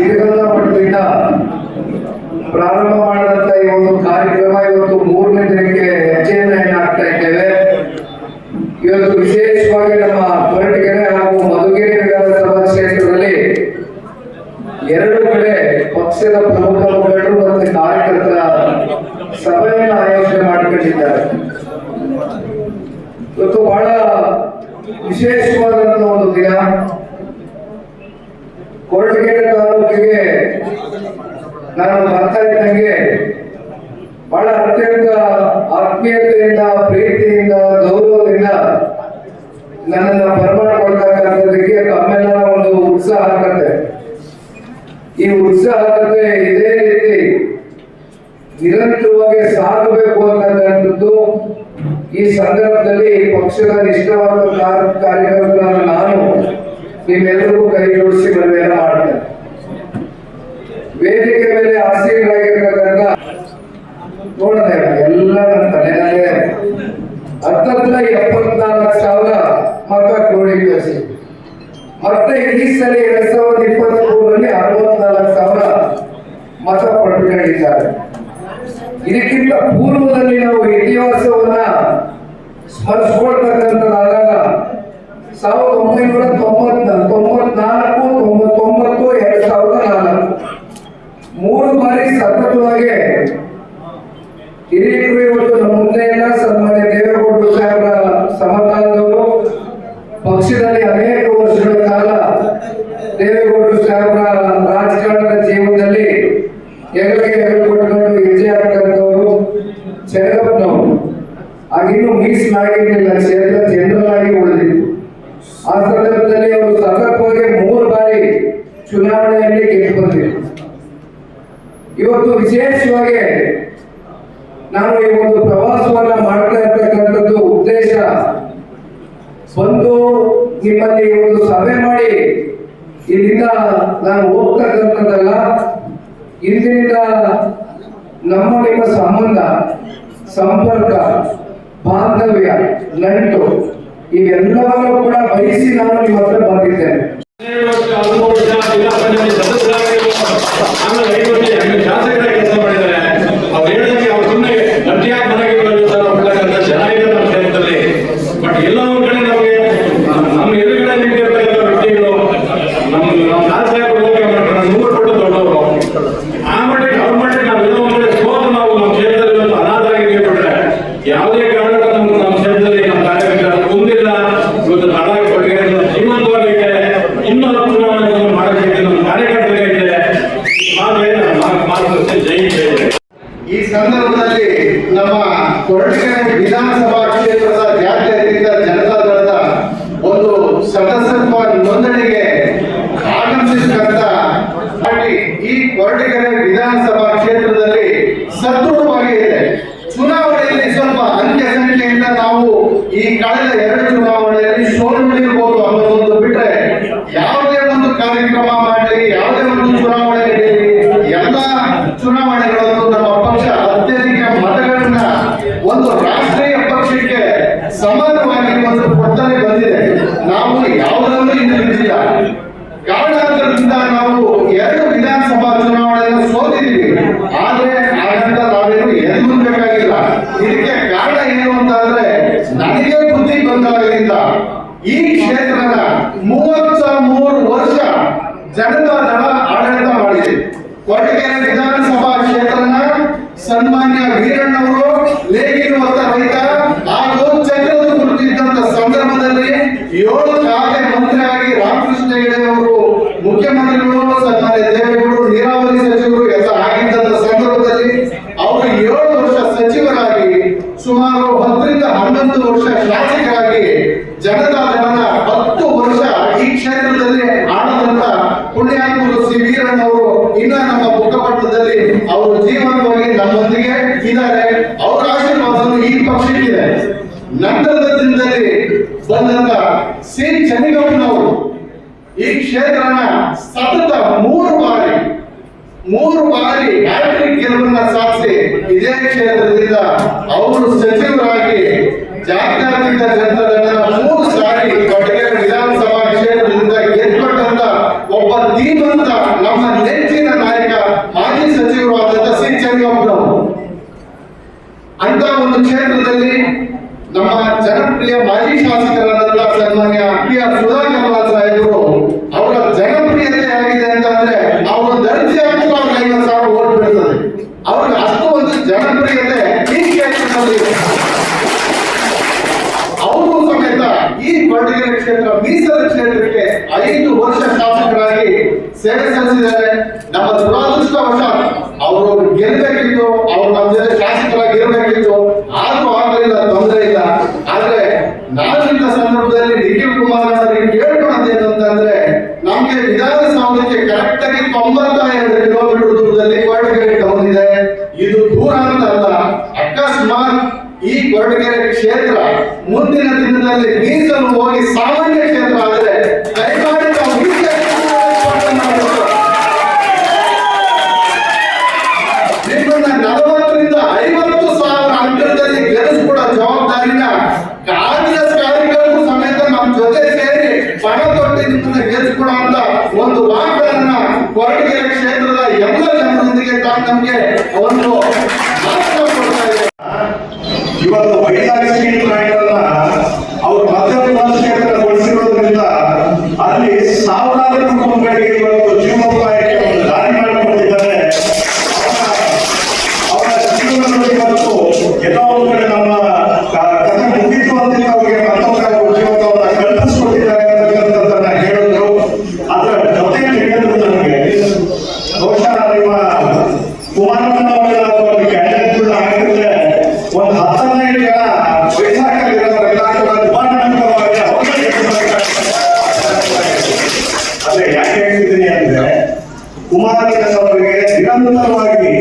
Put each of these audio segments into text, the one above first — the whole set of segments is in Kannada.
ಸಿರಿಗಂಧ ಮಠದಿಂದ ಪ್ರಾರಂಭ ಮಾಡಿದಂತ ಈ ಒಂದು ಕಾರ್ಯಕ್ರಮ ಇವತ್ತು ಮೂರನೇ ದಿನಕ್ಕೆ ಹೆಜ್ಜೆಯನ್ನು ಹಾಕ್ತಾ ಇದ್ದೇವೆ. ಇವತ್ತು ವಿಶೇಷವಾಗಿ ನಮ್ಮ ಕೊರಟಗೆರೆ ಹಾಗೂ ಮಧುಗಿರಿ ವಿಧಾನಸಭಾ ಕ್ಷೇತ್ರದಲ್ಲಿ ಎರಡು ಕಡೆ ಪಕ್ಷದ ಪ್ರಮುಖ ಮುಖಂಡರು ಮತ್ತು ಕಾರ್ಯಕರ್ತರ ಸಭೆಯನ್ನು ಆಯೋಜನೆ ಮಾಡಿಕೊಂಡಿದ್ದಾರೆ. ಇವತ್ತು ಬಹಳ ವಿಶೇಷವಾದಂತಹ ಒಂದು ದಿನ ಕೊರಟಗೆರೆ ತಾಲೂಕಿಗೆ ನಾನು ಬರ್ತಾ ಇದ್ದಂಗೆ ಬಹಳ ಅತ್ಯಂತ ಆತ್ಮೀಯತೆಯಿಂದ ಪ್ರೀತಿಯಿಂದ ಗೌರವದಿಂದ ನನ್ನನ್ನು ಕೊಡ್ತಕ್ಕಂಥದ್ದಕ್ಕೆ ತಮ್ಮೆಲ್ಲರ ಒಂದು ಉತ್ಸಾಹ ಆಗತ್ತೆ. ಈ ಉತ್ಸಾಹಕ್ಕೆ ಇದೇ ರೀತಿ ನಿರಂತರವಾಗಿ ಸಾಗಬೇಕು ಅಂತಕ್ಕಂಥದ್ದು ಈ ಸಂದರ್ಭದಲ್ಲಿ ಪಕ್ಷದ ನಿಷ್ಠವಾದ ಕಾರ್ಯಕರ್ತರನ್ನು ನಾನು ನಿಮ್ಮೆಲ್ಲರಿಗೂ ಕೈ ಜೋಡಿಸಿ ಇದಕ್ಕಿಂತ ಪೂರ್ವದಲ್ಲಿ ನಾವು ಇತಿಹಾಸವನ್ನ ಸ್ಮರಿಸ್ಕೊಳ್ತಕ್ಕಂಥದ್ದಾದಾಗ ಸಾವಿರದ ಒಂಬೈನೂರ ತೊಂಬತ್ ತೊಂಬತ್ನಾಲ್ಕು ತೊಂಬತ್ತೊಂಬತ್ತು ಎರಡ್ ಸಾವಿರದ ನಾಲ್ಕು ಮೂರು ಬಾರಿ ಸತತವಾಗಿ ಹಿರಿಯರು ಇವತ್ತು ನಮ್ಮ ಮುಂದೆ ಎಲ್ಲ ಸನ್ಮಾನ್ಯ ದೇವೇಗೌಡರು ಸಾಹೇಬರ ಸಮಕಾಲದವರು ಪಕ್ಷದಲ್ಲಿ ಅನೇಕ ಇವತ್ತು ವಿಶೇಷವಾಗಿ ನಾನು ಈ ಒಂದು ಪ್ರವಾಸವನ್ನ ಮಾಡ್ತಾ ಇರ್ತಕ್ಕಂಥದ್ದು ಉದ್ದೇಶ ಬಂದು ನಿಮ್ಮಲ್ಲಿ ಒಂದು ಸಭೆ ಮಾಡಿ ಇಲ್ಲಿಂದ ನಾನು ಹೋಗ್ತಕ್ಕಂಥದ್ದಲ್ಲ ಇಂದಿನಿಂದ ನಮ್ಮ ನಿಮ್ಮ ಸಂಬಂಧ, ಸಂಪರ್ಕ, ಬಾಂಧವ್ಯ, ನಂಟು, ಇವೆಲ್ಲವನ್ನೂ ಕೂಡ ಬಯಸಿ ನಾನು ನಿಮ್ಮ ಹತ್ರ ಬಂದಿದ್ದೇನೆ. శాసక ಈ ಸಂದರ್ಭದಲ್ಲಿ ನಮ್ಮ ಕೊರಟಗೆರೆ ವಿಧಾನಸಭಾ ಕ್ಷೇತ್ರದ ಜಾತ್ಯತೀತ ಜನತಾ ದಳದ ಒಂದು ಸದಸ್ಯತ್ವ ನೋಂದಣಿಗೆ ಆಗಮಿಸಿದಂತ ಈ ಕೊರಟಗೆರೆ ವಿಧಾನಸಭಾ ಕ್ಷೇತ್ರದಲ್ಲಿ ಸದೃಢವಾಗಿ ಇದೆ. ಚುನಾವಣೆಯಲ್ಲಿ ಸ್ವಲ್ಪ ಅಂಕೆ ಸಂಖ್ಯೆಯಿಂದ ನಾವು ಈ ಕಳೆದ ಎರಡು ಚುನಾವಣೆಯಲ್ಲಿ ಸೋಲುಗಳಿರ್ಬೋದು ಅನ್ನೋದೊಂದು ಬಿಟ್ರೆ ಯಾವುದೇ ಒಂದು ಕಾರ್ಯಕ್ರಮ ಮಾಡಲಿ ಯಾವುದೇ ಒಂದು ಚುನಾವಣೆ ನಡೀಲಿ ಎಲ್ಲ ಚುನಾವಣೆಗಳಲ್ಲೂ ನಮ್ಮ ಪಕ್ಷ ಅತ್ಯಧಿಕ ಮತಗಳನ್ನ ಒಂದು ರಾಷ್ಟ್ರೀಯ ಪಕ್ಷಕ್ಕೆ ಸಮಾನವಾಗಿ ಒಂದು ಕೊಡ್ತಾನೆ ಬಂದಿದೆ ನಾವು ಯಾವುದರಲ್ಲೂ ಇನ್ನು ಬಿದ್ದಿಲ್ಲ ಕಾರಣಾಂತರದಿಂದ ನಾವು ಎರಡು ವಿಧಾನಸಭಾ ಚುನಾವಣೆಯನ್ನು ಸೋತಿದ್ದೀವಿ ಆದ್ರೆ ಹಾಗಂತ ನಾವೇನು ಎದುರ್ಬೇಕಾಗಿಲ್ಲ ಇದಕ್ಕೆ ಕಾರಣ ಏನು ಅಂತ ಅಂದ್ರೆ ನನಗೆ ಬುದ್ಧಿ ಬಂದಾಗಲಿಲ್ಲ ಈ ಕ್ಷೇತ್ರದ ಮೂವತ್ತ ಮೂರು ವರ್ಷ ಜನತಾ ದಳ ಆಡಳಿತ ಮಾಡಿದೆ. ಕೊರಟಗೆರೆ ವಿಧಾನಸಭಾ ಕ್ಷೇತ್ರನ ಸನ್ಮಾನ್ಯ ವೀರಣ್ಣವರು ಲೇಗಿರುವಂತ ರೈತ ಹಾಗೂ ಚಕ್ರದ ಕುರಿತಿದ್ದಂತ ಸಂದರ್ಭದಲ್ಲಿ ಏಳು ಖಾತೆ ಮಂತ್ರಿಯಾಗಿ ರಾಮಕೃಷ್ಣ ಹೆಗಡೆ ಅವರು ಮುಖ್ಯಮಂತ್ರಿಗಳು ಸನ್ಮಾನ್ಯ ದೇವೇಗೌಡರು ನೀರಾವರಿ ಸಚಿವರು ಎಲ್ಲ ಆಗಿದ್ದಂತ ಸಂದರ್ಭದಲ್ಲಿ ಅವರು ಏಳು ವರ್ಷ ಸಚಿವರಾಗಿ ಸುಮಾರು ಹತ್ತರಿಂದ ಹನ್ನೊಂದು ವರ್ಷ ಶಾಸಕರಾಗಿ ಜನತಾ ದಳನ ಹತ್ತು ವರ್ಷ ಈ ಕ್ಷೇತ್ರದಲ್ಲಿ ಆಡದಂತ ಪುಣ್ಯಾತ್ಮರು ಸಿ ವೀರಣ್ಣವರು ಇನ್ನ ನಮ್ಮ ಮುಖಪಟ್ಟಣದಲ್ಲಿ ಅವರು ಜೀವನವಾಗಿ ನಮ್ಮೊಂದಿಗೆ ಇದ್ದಾರೆ. ಅವರ ಆಶೀರ್ವಾದವನ್ನು ಈ ಪಕ್ಷಕ್ಕಿದೆ. ನಂತರದ ದಿನದಲ್ಲಿ ಬಂದಂತ ಸಿ ಚೆನ್ನಿಗಪ್ಪನವರು ಈ ಕ್ಷೇತ್ರನ ಸತತ ಮೂರು ಬಾರಿ ಮೂರು ಬಾರಿ ಹ್ಯಾಟ್ರಿಕ್ ಗೆಲುವನ್ನ ಸಾಧಿಸಿ ಇದೇ ಕ್ಷೇತ್ರದಿಂದ ಅವರು ಸಚಿವರಾಗಿ ಜಾತ್ಯಾತೀತ ಜನತಾದಳ ಮೂರು ಸಾರಿ ಧೀಮಂತ ನಮ್ಮ ನೆಚ್ಚಿನ ನಾಯಕ, ಮಾಜಿ ಸಚಿವರು ಆದಂತ ಸಿ ಚೆನ್ನಪ್ಪನವರು ಅಂತ ಒಂದು ಕ್ಷೇತ್ರದಲ್ಲಿ ನಮ್ಮ ಜನಪ್ರಿಯ ಮಾಜಿ ಶಾಸಕರಾದಂತಹ ಸನ್ಮಾನ್ಯ ಪಿ ಆರ್ ಸುಧಾಕರ್ ಸಾಹೇಬರು, ಅವರ ಜನಪ್ರಿಯತೆ ಆಗಿದೆ ಅಂತಂದ್ರೆ ಅವರು ದರ್ಜೆ ಹಾಕಿದ್ರು ಅವ್ರಿಗೆ ಐವತ್ತು ಸಾವಿರ ಓಟ್ ಬೀಳ್ತದೆ ಅವ್ರಿಗೆ ಅಷ್ಟು ಒಂದು ಜನಪ್ರಿಯತೆ ಈ ಕ್ಷೇತ್ರದಲ್ಲಿ. ಅವರು ಸಮೇತ ಈ ಕೊರಟಗೆರೆ ಕ್ಷೇತ್ರ, ಮೀಸಲು ಕ್ಷೇತ್ರಕ್ಕೆ ಐದು ವರ್ಷ ಶಾಸಕರಾಗಿ ಸೇವೆ ಸಲ್ಲಿಸಿದ್ದಾರೆ. ನಮ್ಮ ದುರಾದೃಷ್ಟವಶ ಅವರು ಗೆಲ್ಲಬೇಕಿತ್ತು, ಅವರು ನಮ್ಮ ಜೊತೆ ಶಾಸಕರಾಗಿ ಇರಬೇಕಿತ್ತು. ಆದ್ರೂ ಆಗಲಿಲ್ಲ ತೊಂದರೆ ಇಲ್ಲ. ಆದ್ರೆ ಇಂಥ ಸಂದರ್ಭದಲ್ಲಿ ಕೆ ಕುಮಾರ್ ಅವರಿಗೆ ಕೇಳ್ಕೊಳ್ಳೋದೇನು ಅಂತಂದ್ರೆ ನಮ್ಗೆ ವಿಧಾನಸೌಧಕ್ಕೆ ಕರೆಕ್ಟ್ ಆಗಿ ತೊಂಬತ್ತ ಎರಡು ಕಿಲೋಮೀಟರ್ ದೂರದಲ್ಲಿ ಕೊರಟಗೆರೆ ಟೌನ್ ಇದೆ. ಇದು ದೂರ ಅಂತ ಅಲ್ಲ. ಅಕಸ್ಮಾತ್ ಈ ಕೊರಟಗೆರೆ ಕ್ಷೇತ್ರ ಮುಂದಿನ ದಿನದಲ್ಲಿ ಮೀಸಲು ಹೋಗಿ ಸಾಮಾನ್ಯ ಕ್ಷೇತ್ರ ಆದರೆ ದಯಮಾಡಿ ನಾವು ಈ ಕ್ಷೇತ್ರಕ್ಕೆ ಹೋರಾಟ ಮಾಡಬೇಕು. ನಿಮ್ಮನ್ನ ನಲವತ್ತರಿಂದ ಐವತ್ತು ಸಾವಿರ ಅಂತರದಲ್ಲಿ ಗೆಲ್ಲಿಸ್ಕೊಡೋ ಜವಾಬ್ದಾರಿನ ಕಾಂಗ್ರೆಸ್ ಕಾರ್ಯಕರ್ತರು ಸಮೇತ ನಮ್ಮ ಜೊತೆ ಸೇರಿ ಪಣ ತೊಟ್ಟು ನಿಮ್ಮನ್ನ ಗೆಲ್ಲಿಸ್ಕೊಡೋ ಅಂತ ಒಂದು ವಾಗ್ದಾನ ಕೊರಟಗೆರೆ ಕ್ಷೇತ್ರದ ಎಲ್ಲ ಜನರೊಂದಿಗೆ ತಾವು ನಮ್ಗೆ ಒಂದು ಮಾತನ್ನ ಕೊಡ್ತಾ ಇದ್ದಾರೆ ಇವತ್ತು ವೈಜಾಗ್ ಸ್ಟೀಲ್ ಪ್ಲಾಂಟ್ ಅನ್ನ ಅವರು ಮಧ್ಯಮ ಕ್ಷೇತ್ರಗೊಳಿಸಿರೋದ್ರಿಂದ ಅಲ್ಲಿ ಸಾವಿರಾರು ಕುಟುಂಬಗಳಿಗೆ ಇವತ್ತು ಜೀವನೋಪಾಯಕ್ಕೆ ಒಂದು ದಾರಿ ಮಾಡಿಕೊಟ್ಟಿದ್ದಾರೆ ಅವರ ಅವರ ಜೀವನದಲ್ಲಿ ಇವತ್ತು ಎಲ್ಲೋ ಒಂದು ಕಡೆ ನಮ್ಮ ಕ- ಕಥೆ ಮುಗಿತು ಅಂತ ಅವರಿಗೆ ಮತ್ತೊಂದು ಉದ್ಯೋಗವನ್ನ ಕಲ್ಪಿಸ್ಕೊಟ್ಟಿದ್ದಾರೆ ಅಂತಕ್ಕಂಥದ್ದನ್ನ ಹೇಳಿದ್ರು ಅದರ ಜೊತೆಯಲ್ಲಿ ಹೇಳಿದ್ರು ನನಗೆ ಬಹುಶಃ ನಿಮ್ಮ ಕುಮಾರಣ್ಣ ಅವರ ಒಂದು ಕ್ಯಾಂಡಿಡೇಟ್ ಆಗಿದ್ರೆ ಒಂದು ಹತ್ತನ್ನೆರಡು ಜನ ವಯಸ್ಸಾಗಿರೋರೆಲ್ಲ ಕೂಡ ನಿವಾರಣಾತ್ಮಕವಾಗಿ ಅವ್ರಿಗೆ ಅದೇ ಯಾಕೆ ಹೇಳ್ತಿದ್ದೀನಿ ಅಂದ್ರೆ ಕುಮಾರಣ್ಣನವರಿಗೆ ನಿರಂತರವಾಗಿ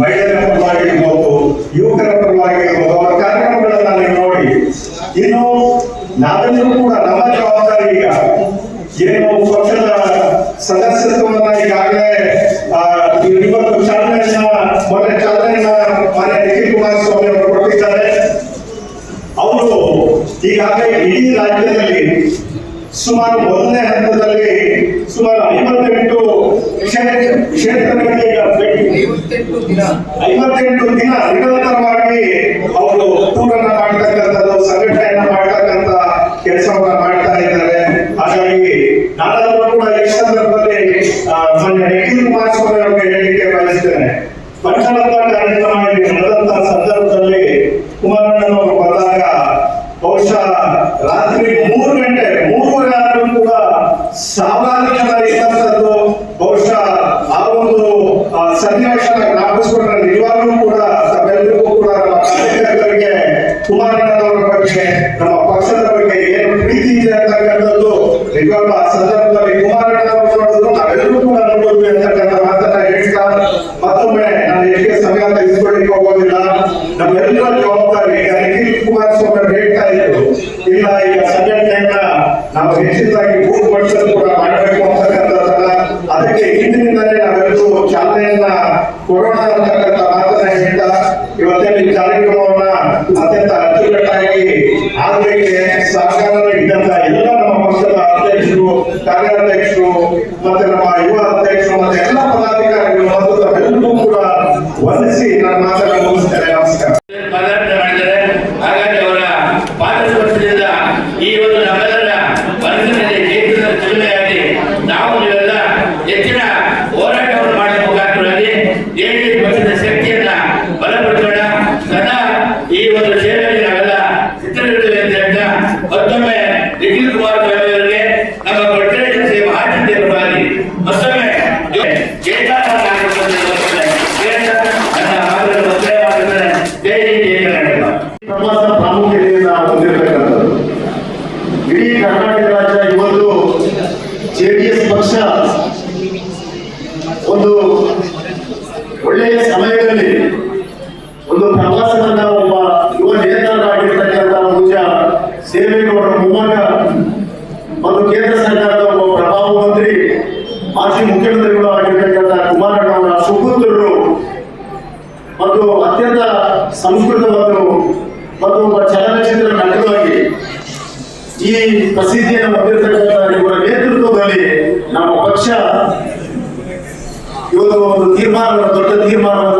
ಮಹಿಳೆಯರ ಪರವಾಗಿರ್ಬೋದು ಯುವಕರ ಪರವಾಗಿರ್ಬೋದು ಅವರ ಕಾರ್ಯಕ್ರಮಗಳನ್ನ ನೀವು ನೋಡಿ. ಇನ್ನು ನಾವೆಲ್ಲರೂ ಕೂಡ ನಮ್ಮ ಜವಾಬ್ದಾರಿ ಈಗ ಏನು ಪಕ್ಷದ ಸದಸ್ಯತ್ವವನ್ನ ಈಗಾಗಲೇ ಇವತ್ತು ಚಾಲನೆಯನ್ನ, ಮೊನ್ನೆ ಚಾಲನೆಯನ್ನ ಮಾನ್ಯ ನಿಖಿಲ್ ಕುಮಾರಸ್ವಾಮಿ ಅವರು ಕೊಟ್ಟಿದ್ದಾರೆ. ಅವರು ಈಗಾಗಲೇ ಇಡೀ ರಾಜ್ಯದಲ್ಲಿ ಸುಮಾರು ಒಂದನೇ ಹಂತದಲ್ಲಿ, ಸುಮಾರು ಕ್ಷೇತ್ರ- ಕ್ಷೇತ್ರಗಳಿಗೆ ಈಗ ಭೇಟಿ. ಐವತ್ತೆಂಟು ದಿನ. ನಿರಂತರವಾಗಿ ಅವರು ಟೂರನ್ನ ಮಾಡ್ತಕ್ಕಂಥದ್ದು ಸಂಘಟನೆಯನ್ನ ಮಾಡ್ತಕ್ಕಂಥ ಕೆಲಸವನ್ನ ಮಾಡ್ತಾ ಇದ್ದಾರೆ. ಹಾಗಾಗಿ ನಾನಾದ್ರೂ ಕೂಡ ಈ ಸಂದರ್ಭದಲ್ಲಿ ಮೊನ್ನೆ ನಿಖಿಲ್ ಕುಮಾರಸ್ವಾಮಿ ಅವರಿಗೆ ಹೇಳಿಕೆ ಬಯಸ್ತೇನೆ. ಪಂಚರತ್ನ ಕಾರ್ಯಕ್ರಮದಲ್ಲಿ ನಡೆದಂತ ಸಂದರ್ಭದಲ್ಲಿ ಕುಮಾರಣ್ಣನವರು ಬಂದಾಗ ಬಹುಶಃ ರಾತ್ರಿ ಮೂರು ಗಂಟೆ ಮೂರುವರೆ ಆದರೂ ಕೂಡ ಸಾವಿರಾರು ಜನ ಇದ್ದಂಥದ್ದು ಬಹುಶಃ ಆ ಒಂದು ಆ, ಸನ್ನಿವೇಶನ ಜ್ಞಾಪಿಸ್ಕೊಂಡ್ರೆ ನಿಜವಾಗ್ಲೂ ಕೂಡ ತಮ್ಮೆಲ್ಲರಿಗೂ ಕೂಡ ನಮ್ಮ ಕಾರ್ಯಕರ್ತರಿಗೆ ಕುಮಾರಣ್ಣನವರ ಬಗ್ಗೆ ನಮ್ಮ ಪಕ್ಷದ ಬಗ್ಗೆ ಏನು ಪ್ರೀತಿ ಇದೆ ಅಂತಕ್ಕಂಥದ್ದು ನಿಜವಾಗ್ಲೂ ಆ ಸಂದರ್ಭದಲ್ಲಿ ಕುಮಾರಣ್ಣನವರು ನೋಡಿದ್ರು ನಾವೆಲ್ಲರೂ ಕೂಡ ನೋಡಿದ್ವಿ ಅಂತಕ್ಕಂಥ ಮಾತನ್ನ ಹೇಳ್ತಾ ಮತ್ತೊಮ್ಮೆ ನಾನು ಹೆಚ್ಚಿಗೆ ಸಮಯ ತೆಗೆದುಕೊಳ್ಳಿಕ್ಕೆ ಹೋಗೋದಿಲ್ಲ ನಮ್ಮೆಲ್ಲರ ಜವಾಬ್ದಾರಿ ಈಗ ನಿಖಿಲ್ ಕುಮಾರಸ್ವಾಮಿ ಅವರು ಹೇಳ್ತಾ ಇದ್ರು ಇಲ್ಲ ಈಗ ಸಂಘಟನೆಯನ್ನ ನಾವು ಹೆಚ್ಚಿನದಾಗಿ ಬೂತ್ ಮಟ್ಟದಲ್ಲಿ ಕೂಡ ಮಾಡಬೇಕು ಅಂತಕ್ಕಂಥದ್ದನ್ನ ಅದಕ್ಕೆ ಹಿಂದಿನಿಂದಲೇ ನಾವೆಲ್ಲರೂ ಚಾಲನೆಯನ್ನ ಕೊರೋನಾ ಅಂತಕ್ಕಂಥ ಮಾತನ್ನ ಹೇಳ್ತಾ ಇವತ್ತೇನು ಈ ಕಾರ್ಯಕ್ರಮವನ್ನ ಅತ್ಯಂತ ಅಚ್ಚುಕಟ್ಟಾಗಿ ಆಗ್ಲಿಕ್ಕೆ ಸಹಕಾರ ಇದ್ದಂತ ಎಲ್ಲ ನಮ್ಮ ಪಕ್ಷದ ಅಧ್ಯಕ್ಷರು ಕಾರ್ಯಾಧ್ಯಕ್ಷರು ಮತ್ತೆ ನಮ್ಮ ಪ್ರವಾಸವನ್ನ ಒಬ್ಬ ಯುವ ನೇತಾರರಾಗಿರ್ತಕ್ಕಂಥ ಪೂಜ್ಯ ದೇವೇಗೌಡರ ಮೊಮ್ಮಗ ಮತ್ತು ಕೇಂದ್ರ ಸರ್ಕಾರದ ಒಬ್ಬ ಪ್ರಭಾವ ಮಂತ್ರಿ, ಮಾಜಿ ಮುಖ್ಯಮಂತ್ರಿಗಳು ಆಗಿರ್ತಕ್ಕಂಥ ಕುಮಾರಣ್ಣ ಅವರ ಸುಪುತ್ರರು ಮತ್ತು ಅತ್ಯಂತ ಸಂಸ್ಕೃತವಂತರು ಮತ್ತು ಒಬ್ಬ ಚಲನಚಿತ್ರ ನಟರಾಗಿ ಈ ಪ್ರಸಿದ್ಧಿಯನ್ನು ಹೊಂದಿರತಕ್ಕಂಥ ಇವರ ನೇತೃತ್ವದಲ್ಲಿ ನಮ್ಮ ಪಕ್ಷ ಇವತ್ತು ಒಂದು ತೀರ್ಮಾನ ದೊಡ್ಡ ತೀರ್ಮಾನವನ್ನ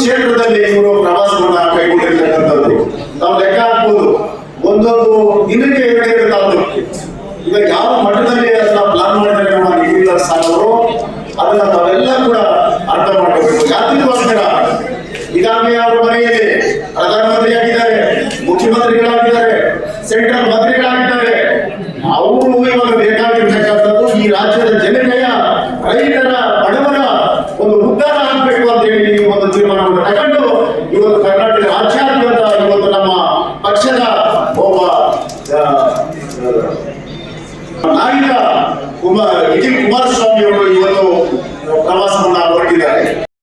ಕ್ಷೇತ್ರದಲ್ಲಿ ಇವರು ಪ್ರವಾಸವನ್ನ ಕೈಗೊಂಡಿರ್ತಕ್ಕಂಥದ್ದು. ನಾವು ಲೆಕ್ಕ ಹಾಕ್ಬೋದು. ಒಂದೊಂದು ದಿನಕ್ಕೆ ಎರಡು ತಾಲೂಕು ಈಗ ಯಾವ ಮಟ್ಟದಲ್ಲಿ ಅದನ್ನ ಪ್ಲಾನ್ ಮಾಡಿದ್ರೆ ನಮ್ಮ ನಿಗದಿತ ಅದನ್ನ ನಾವೆಲ್ಲ ಕೂಡ ಅರ್ಥ ಮಾಡ್ಕೋಬೇಕು. ಜಾತಿಗೋಸ್ಕರ ಈಗಾಗಲೇ ಅವರು ಮನೆಯಲ್ಲಿ ಪ್ರಧಾನಮಂತ್ರಿ ಆಗಿದ್ದಾರೆ ಮುಖ್ಯಮಂತ್ರಿಗಳಾಗಿದ್ದಾರೆ, ಸೆಂಟ್ರಲ್ ಮಂತ್ರಿಗಳಾಗಿದ್ದಾರೆ. ಅವರು ಇವಾಗ ಬೇಕಾಗಿರ್ತಕ್ಕಂಥದ್ದು ಈ ರಾಜ್ಯದ ಜನರಿಗೆ